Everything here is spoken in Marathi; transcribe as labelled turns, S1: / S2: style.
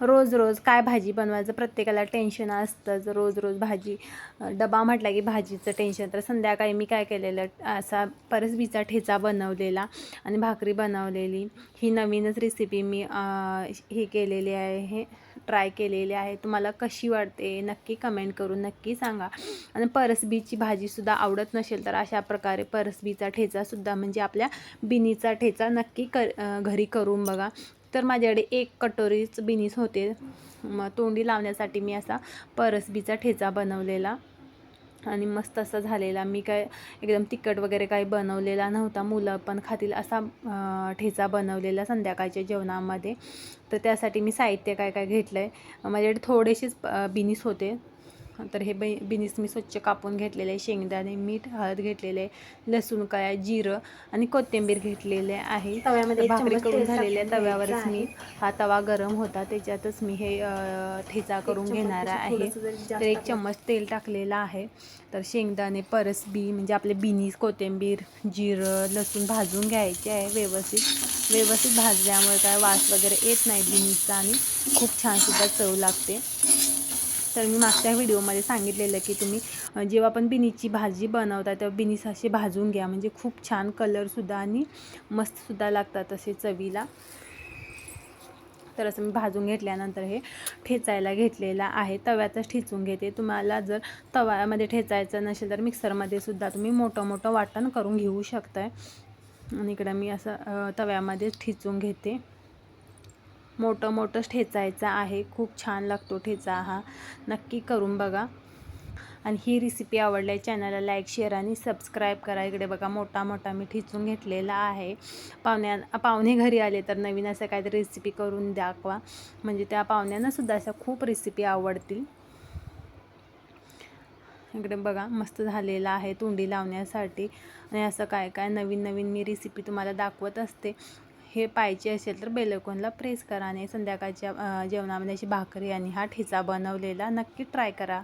S1: रोज रोज काय भाजी बनवायचं प्रत्येकाला टेन्शन असतं रोज रोज भाजी डबा म्हटला की भाजीचं टेन्शन तर संध्याकाळी मी काय केलेलं असा परसबीचा ठेचा बनवलेला आणि भाकरी बनवलेली. ही नवीनच रेसिपी मी हे केलेली आहे ट्राय केलेली आहे. तुम्हाला कशी वाटते नक्की कमेंट करून नक्की सांगा. आणि परसबीची भाजीसुद्धा आवडत नसेल तर अशा प्रकारे परसबीचा ठेचासुद्धा म्हणजे आपल्या बिनीचा ठेचा नक्की कर घरी करून बघा. तर माझ्याकडे एक कटोरीच बिनीस होते. मग तोंडी लावण्यासाठी मी असा परसबीचा ठेचा बनवलेला. आणि मस्त असा झालेला. मी काय एकदम तिखट वगैरे काही बनवलेला नव्हता. मुलं पण खातील असा ठेचा बनवलेला संध्याकाळच्या जेवणामध्ये. तर त्यासाठी मी साहित्य काय काय घेतलं आहे माझ्याकडे थोडेसेच बिनीस होते. तर हे बि बिनीस मी स्वच्छ कापून घेतलेले आहे शेंगदाणे मीठ हळद घेतलेले आहे लसूण काय जिरं आणि कोथिंबीर घेतलेले आहे.
S2: तव्यामध्ये
S1: भाकरी करून झालेल्या
S2: टाकून
S1: तव्यावरच मी. हा तवा गरम होता त्याच्यातच मी हे ठेचा करून घेणार आहे. तर एक. चम्मच तेल टाकलेलं आहे. तर शेंगदाणे परसबी म्हणजे आपले बिनीस कोथिंबीर जिरं लसूण भाजून घ्यायचे आहे व्यवस्थित. व्यवस्थित भाजल्यामुळे काय वास वगैरे येत नाही बिनीसचा आणि खूप छान सुद्धा चव लागते. तर मी मागच्या व्हिडिओमध्ये सांगितलेलं की तुम्ही जेव्हा पण बिनीची भाजी बनवता तेव्हा बिनीस असे भाजून घ्या. म्हणजे खूप छान कलरसुद्धा आणि मस्तसुद्धा लागतात असे चवीला. तर असं मी भाजून घेतल्यानंतर हे ठेचायला घेतलेला आहे. तव्यातच ठेचून घेते. तुम्हाला जर तव्यामध्ये ठेचायचं नसेल तर मिक्सरमध्ये सुद्धा तुम्ही मोठं मोठं वाटण करून घेऊ शकताय. आणि इकडं मी असं तव्यामध्येच ठेचून घेते. मोठं मोठंच ठेचायचं आहे. खूप छान लागतो ठेचा हा. नक्की करून बघा. आणि ही रेसिपी आवडल्या चॅनलला लाईक शेअर आणि सबस्क्राईब करा. इकडे बघा मोठा मोठा मी ठिचून घेतलेला आहे. पाहुण्या पाहुणे घरी आले तर नवीन असं काहीतरी रेसिपी करून दाखवा. म्हणजे त्या पाहुण्यांनासुद्धा अशा खूप रेसिपी आवडतील. इकडे बघा मस्त झालेला आहे तोंडी लावण्यासाठी. आणि असं काय काय नवीन नवीन मी रेसिपी तुम्हाला दाखवत असते. हे पाहिजे असेल तर बेलकोनला प्रेस करा आणि संध्याकाळच्या जेवणामध्ये अशी भाकरी आणि हा ठेचा बनवलेला नक्की ट्राय करा.